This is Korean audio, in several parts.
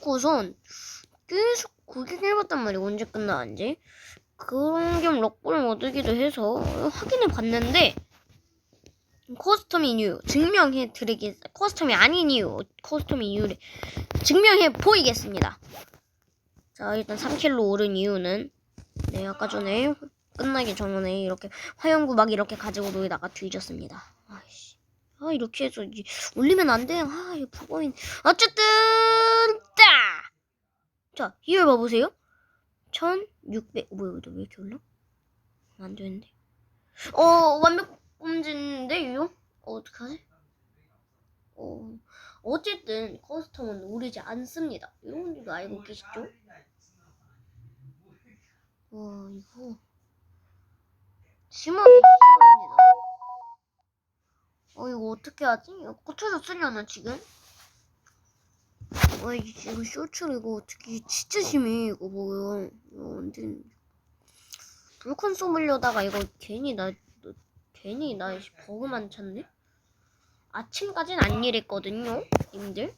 그래놓고선 계속 구경해봤단 말이야. 언제 끝나는지. 그런 겸 럭볼을 얻으기도 해서 확인해 봤는데 커스텀 이유 증명해 드리겠 커스텀이 아닌 이유 커스텀 이유를 증명해 보이겠습니다. 자 일단 3킬로 오른 이유는 네 아까 전에 끝나기 전에 이렇게 화염구 막 이렇게 가지고 놀다가 뒤졌습니다. 아이씨 아 이렇게 해서 올리면 안 돼. 아 이거 부고인 어쨌든 딱! 자 이걸 봐보세요. 1600 뭐야 이거 왜 이렇게 올라? 안 되는데. 어 완벽 범죄인데 이거 어, 어떡하지? 어 어쨌든 커스텀은 오르지 않습니다. 여러분들도 알고 계시죠? 와 이거 심하게 심합니다. 어 이거 어떻게 하지? 이거 고쳐서 쓰려나 지금? 와 이거 이거 쇼츠를 이거 어떻게 진짜 심해 이거 뭐야 이거 완전 물컨 쏘으려다가 이거 괜히 나 너- 괜히 나 버그만 쳤네? 아침까진 안 일했거든요 님들.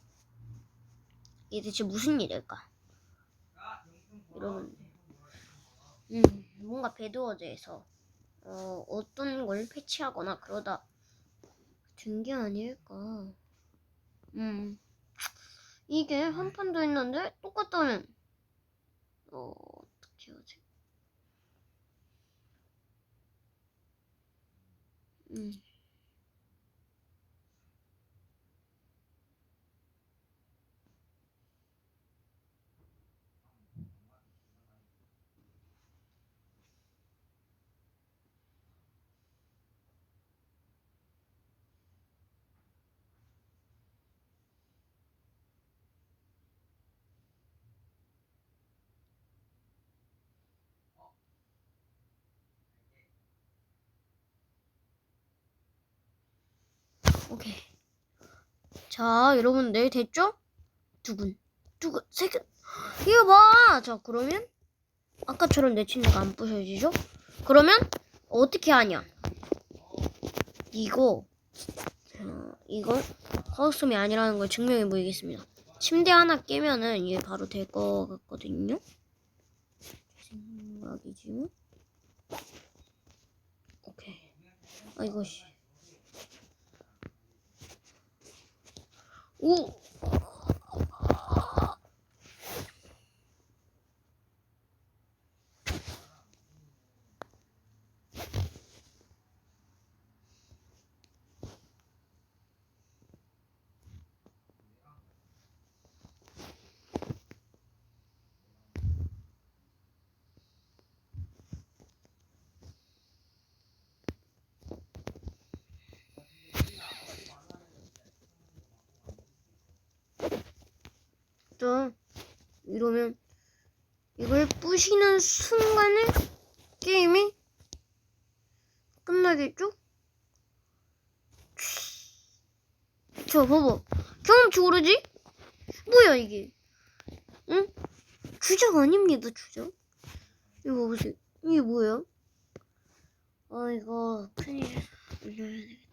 이게 대체 무슨 일일까? 여러분 음 뭔가 배드워즈에서 어 어떤 걸 패치하거나 그러다 든게 아닐까. 음 이게 한판더 있는데 똑같다면 어 어떻게 하지? 음. 오케이. 자, 여러분들 됐죠? 두근, 두근, 세근. 이거 봐. 자, 그러면 아까처럼 내 침대가 안 부셔지죠? 그러면 어떻게 하냐? 이거, 어, 이거 커스텀이 아니라는 걸 증명해 보이겠습니다. 침대 하나 깨면은 이게 바로 될 것 같거든요. 제 생각이지만. 오케이. 아 이것 이. 오! 자, 이러면 이걸 부시는 순간에 게임이 끝나겠죠? 자, 봐봐. 경험치 오르지? 뭐야, 이게? 응? 주작 아닙니다, 주작. 이거 보세요. 이게 뭐야? 아, 이거 큰일 올려야 되겠다.